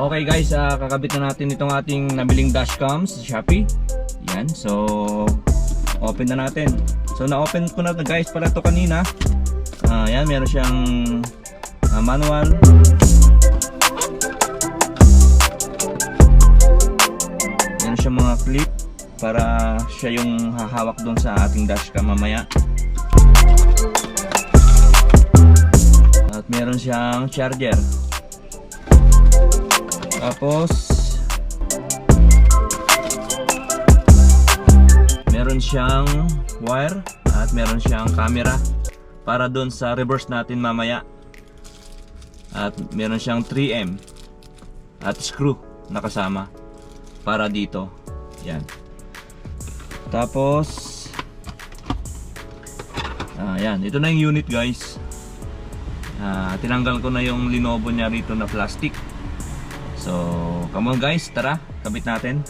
Okay guys, ah, kakabit na natin itong ating nabiling dashcam sa Shopee. Yan, so open na natin. So na-open ko na guys pala to kanina. Ah, yan, meron siyang ah, manual. Meron siyang mga clip para siya yung hahawak doon sa ating dashcam mamaya. At meron siyang charger. Tapos meron siyang wire at meron siyang camera para doon sa reverse natin mamaya. At meron siyang 3M at screw na kasama para dito. Yan. Tapos ah, yan, ito na yung unit guys. Ah, tinanggal ko na yung Lenovo niya rito na plastic. So, come on guys, tara, kabit natin.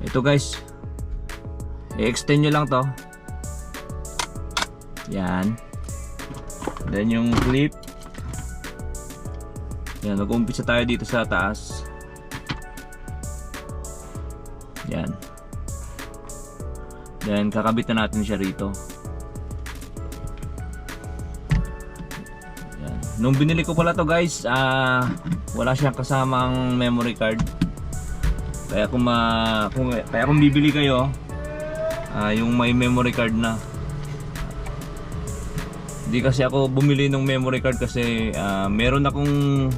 Ito guys, i-extend nyo lang to. Yan. Then yung clip. Yan, mag-umpisa tayo dito sa taas. Yan. Then, kakabit na natin siya rito. Nung binili ko pala to guys, ah wala siyang kasamang memory card. Kaya kung ma kung kaya kung bibili kayo, ah yung may memory card na. Hindi kasi ako bumili ng memory card kasi ah, meron akong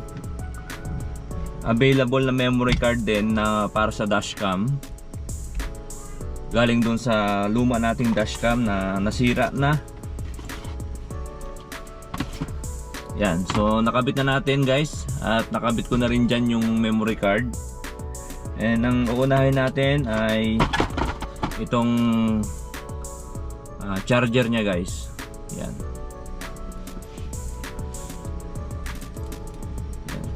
available na memory card din na para sa dashcam. Galing dun sa luma nating dashcam na nasira na. Yan, so nakabit na natin guys at nakabit ko na rin dyan yung memory card. And ang uunahin natin ay itong ah, charger niya guys. Yan. Yan.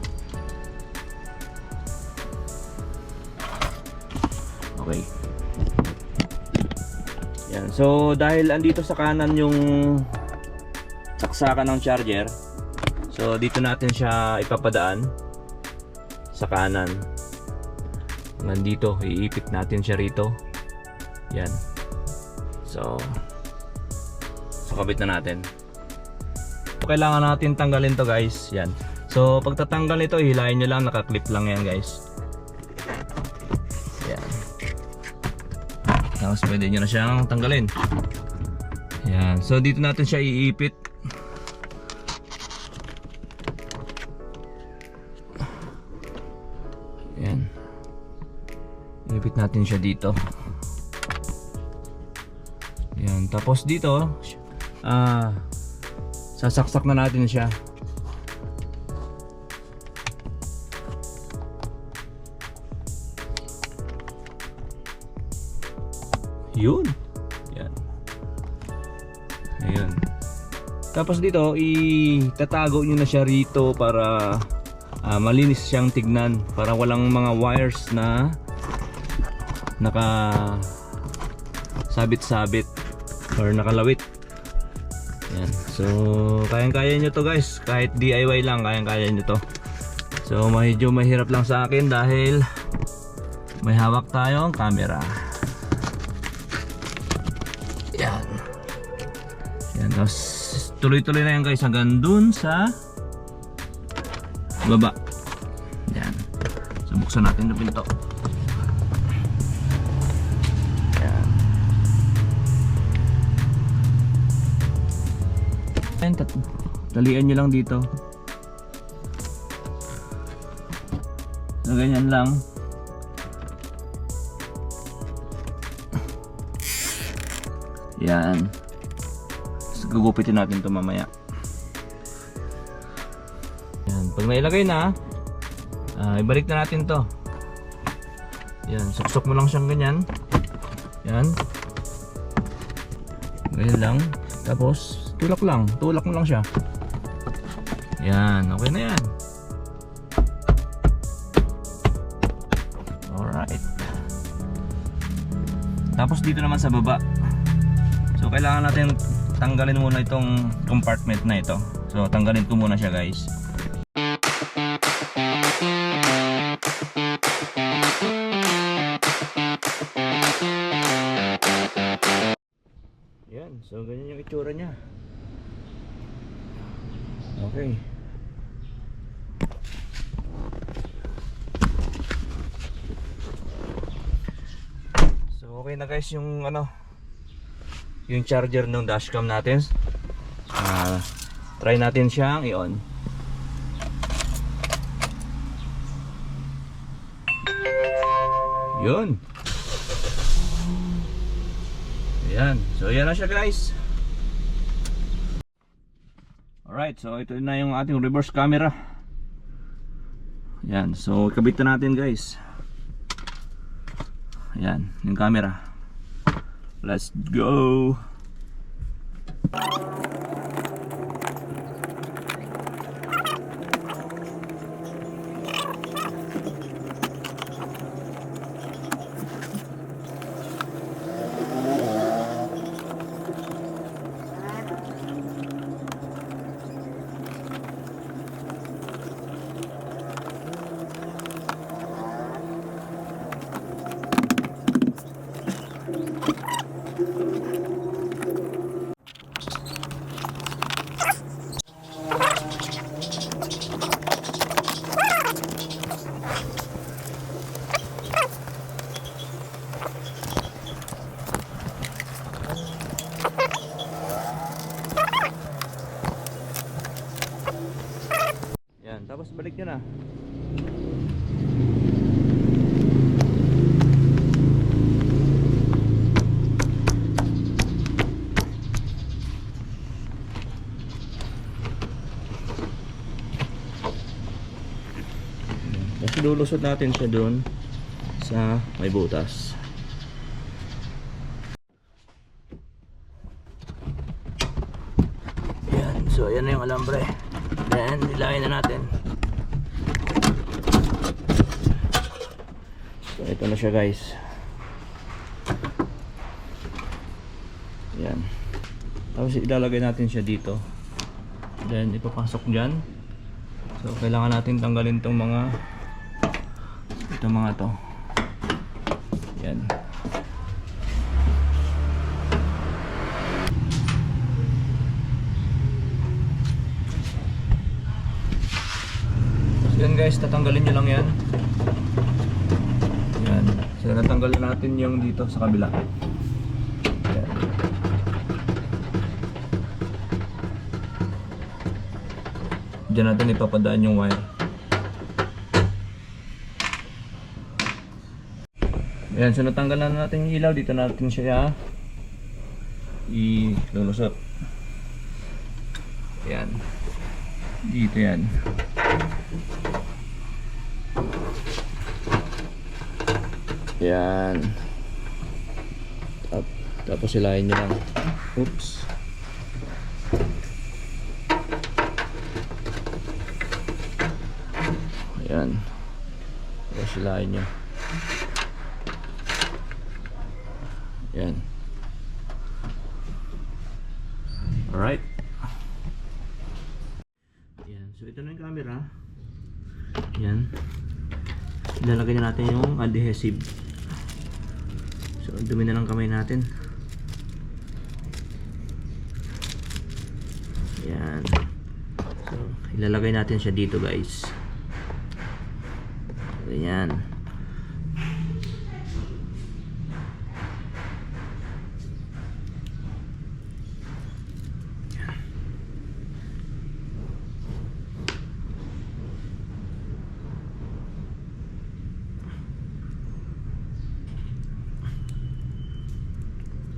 Okay. Yan. So dahil andito sa kanan yung saksakan ng charger, So dito natin siya ipapadaan sa kanan. Nandito, iipit natin siya rito. Yan. So So na natin. So, kailangan natin tanggalin to guys. Yan. So pagtatanggal nito, hilahin nyo lang, nakaklip lang yan guys. Yan. Tapos pwede nyo na siyang tanggalin. Yan. So dito natin siya iipit. Ilipit natin siya dito. Yan. Tapos dito, ah, sasaksak na natin siya. Yun. Yan. Ayun. Tapos dito, itatago nyo na siya rito para ah, malinis siyang tignan para walang mga wires na naka sabit-sabit or nakalawit yan so kayang-kaya nyo to guys kahit DIY lang kayang-kaya nyo to so medyo mahirap lang sa akin dahil may hawak tayong camera yan yan tapos tuloy-tuloy na yan guys hanggang dun sa baba. Yan. So buksan natin yung pinto. Yan, tat talian nyo lang dito. So ganyan lang. Yan. Tapos gugupitin natin to mamaya. Yan, pag nailagay na, ah, ibalik na natin to. Yan, suksok mo lang siyang ganyan. Yan. Ganyan lang. Tapos, tulak lang. Tulak mo lang siya. Yan, okay na yan. Alright. Tapos dito naman sa baba. So, kailangan natin tanggalin muna itong compartment na ito. So, tanggalin ko muna siya guys. Okay. So okay na guys yung ano yung charger ng dashcam natin. Uh, try natin siyang i-on. Yun. Ayan. So, ayan na siya guys. Alright, so ito na yung ating reverse camera. Ayan. So, kabit na natin guys. Ayan, yung camera. Let's go! Yan, tapos balik nyo na. Tapos lulusot natin siya doon sa may butas. Yan, so ayan na yung alambre. Then, nilagay na natin. So, ito na siya guys. Yan. Tapos ilalagay natin siya dito. Then, ipapasok dyan. So, kailangan natin tanggalin tong mga itong mga to. Yan. So yan guys, tatanggalin nyo lang yan. Yan. So natanggal na natin yung dito sa kabila. Yan. Diyan natin ipapadaan yung wire. Yan, so natanggal na natin yung ilaw. Dito natin siya i-lulusot. Yan. Dito yan. Yan. Tap, tapos silahin nyo lang. Oops. Ayan. Tapos silahin nyo. Yan. Alright. Yan. So ito na yung camera. Yan. Ilalagay na natin yung adhesive. So dumi na lang kamay natin. Yan. So ilalagay natin siya dito guys. Ganyan.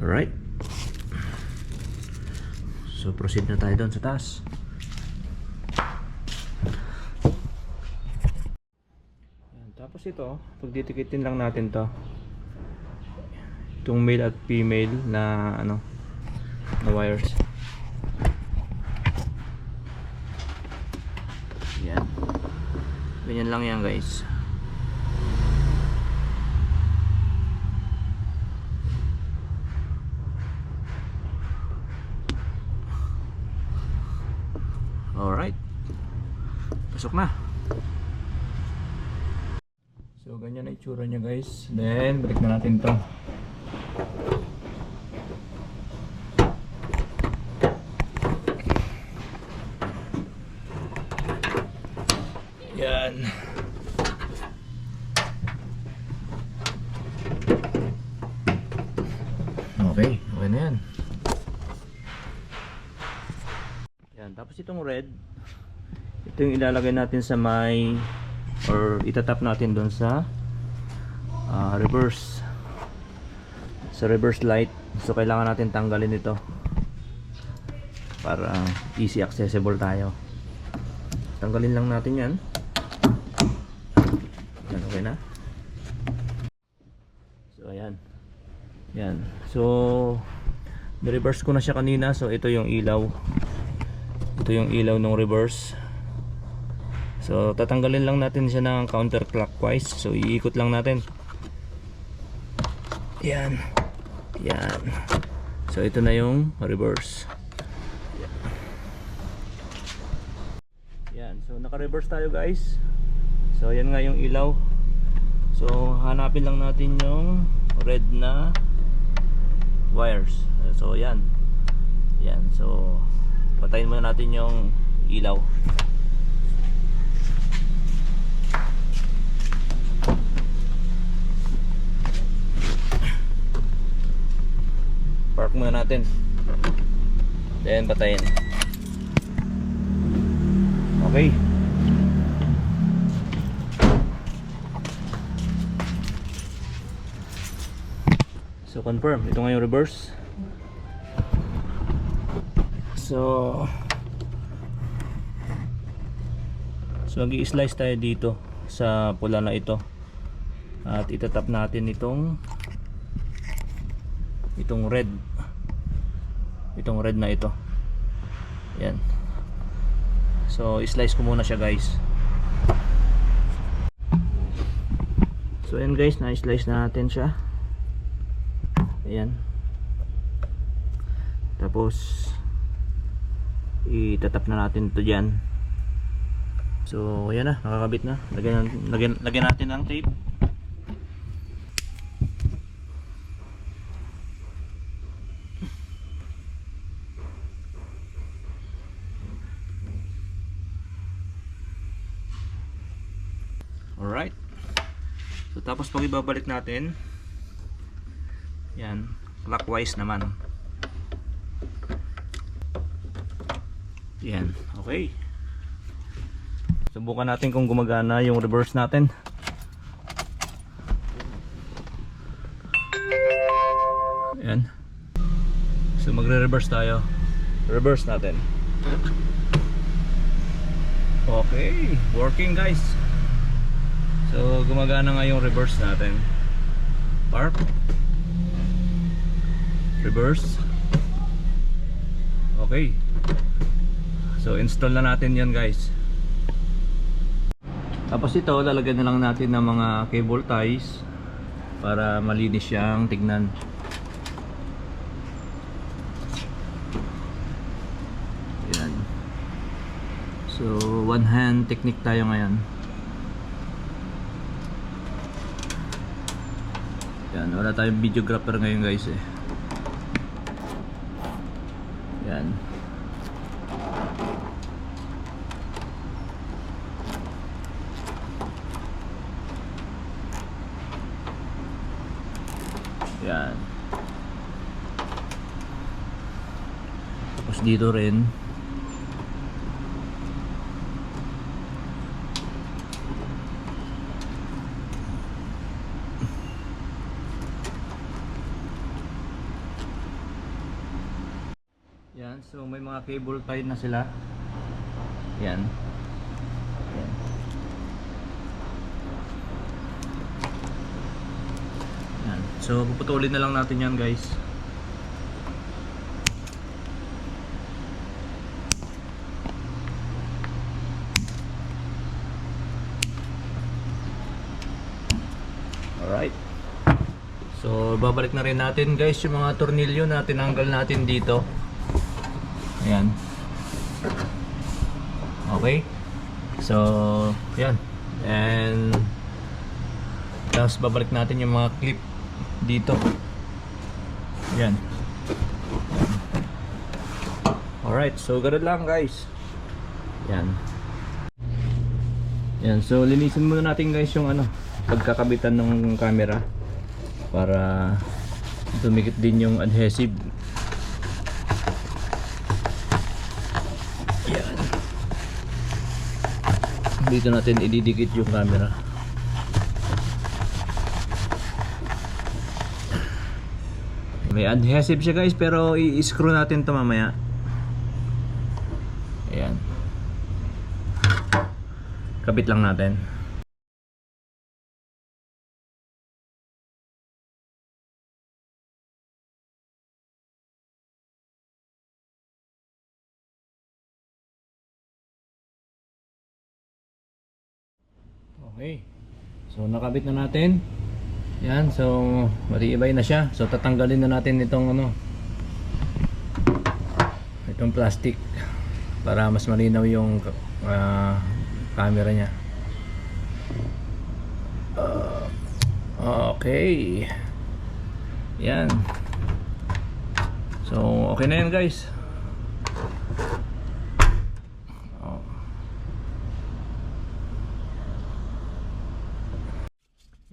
Alright. So proceed na tayo doon sa taas. Tapos ito, pagditikitin lang natin to. Itong male at female na ano na wires. Yan. Ganyan lang yan guys. Pasok na. So, ganyan na itsura niya guys. Then, balik na natin to. Yan. Okay, okay na yan. Yan, tapos itong red, ito yung ilalagay natin sa may or itatap natin doon sa ah, reverse. Sa reverse light. So kailangan natin tanggalin ito. Para easy accessible tayo. Tanggalin lang natin yan. Yan okay na? So ayan. Yan. So reverse ko na siya kanina. So ito yung ilaw. Ito yung ilaw ng reverse so tatanggalin lang natin siya ng counterclockwise. So iikot lang natin. Yan. Yan. So ito na yung reverse. Yan. So naka reverse tayo guys. So yan nga yung ilaw. So hanapin lang natin yung red na wires. So yan. Yan. So patayin muna natin yung ilaw park muna natin. Then patayin. Okay. So confirm. Ito nga yung reverse. So so mag slice tayo dito sa pula na ito. At itatap natin itong itong red itong red na ito. Yan. So slice ko muna siya guys. So yan guys. Na slice na natin siya. Ayan. Tapos itatap na natin ito dyan. So ayan na. Nakakabit na. Lagyan, lagyan, lagyan natin ng tape Alright. So tapos pag ibabalik natin, yan, clockwise naman. Yan, okay. Subukan natin kung gumagana yung reverse natin. Yan. So magre-reverse tayo. Reverse natin. Okay, working guys. So gumagana nga yung reverse natin. Park. Reverse. Okay. So install na natin yan guys. Tapos ito lalagyan na lang natin ng mga cable ties para malinis siyang tignan. Yan. So one hand technique tayo ngayon. Yan, wala tayong videographer ngayon guys eh. Yan. Yan. Tapos dito rin. So may mga cable tie na sila. Yan. Yan. Yan. So puputulin na lang natin yan, guys. Alright. So babalik na rin natin guys yung mga tornilyo na tinanggal natin dito. Ayan. Okay. So, yan. And tapos babalik natin yung mga clip dito. Yan. Alright, so ganun lang guys. Yan. Yan, so linisin muna natin guys yung ano, pagkakabitan ng camera para dumikit din yung adhesive Yan. Dito natin ididikit yung camera. May adhesive siya guys pero i-screw natin to mamaya. Ayan. Kabit lang natin. So nakabit na natin. Yan, so matibay na siya. So tatanggalin na natin itong ano itong plastic para mas malinaw yung ah, camera niya. Ah, okay. Yan. So okay na yan guys.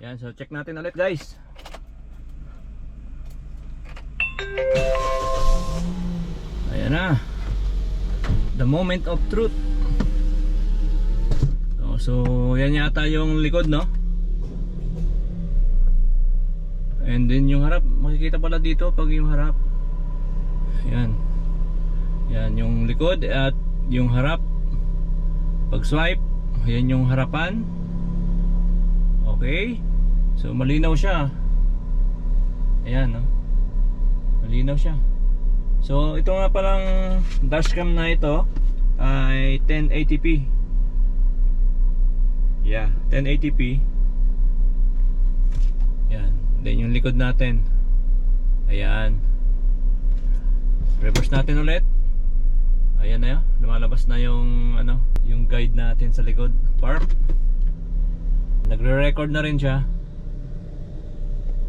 Yan, so check natin ulit guys. Ayan na. The moment of truth. So, so yan yata yung likod, no? And then yung harap, makikita pala dito pag yung harap. Yan. Yan yung likod at yung harap. Pag swipe, yan yung harapan. Okay. So malinaw siya. Ayan, no? Malinaw siya. So ito nga palang dashcam na ito ay 1080p. Yeah, 1080p. Yan. Then yung likod natin. Ayan. Reverse natin ulit. Ayan na yun. Lumalabas na yung ano, yung guide natin sa likod. Park. Nagre-record na rin siya.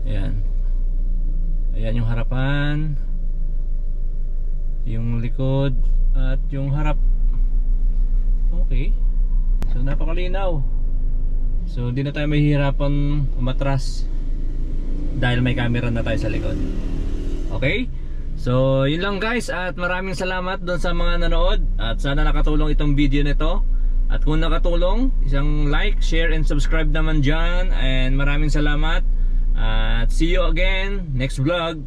Ayan. Ayan yung harapan. Yung likod at yung harap. Okay. So napakalinaw. So hindi na tayo mahihirapan umatras dahil may camera na tayo sa likod. Okay? So yun lang guys at maraming salamat doon sa mga nanood at sana nakatulong itong video nito. At kung nakatulong, isang like, share, and subscribe naman dyan. And maraming salamat. At see you again next vlog.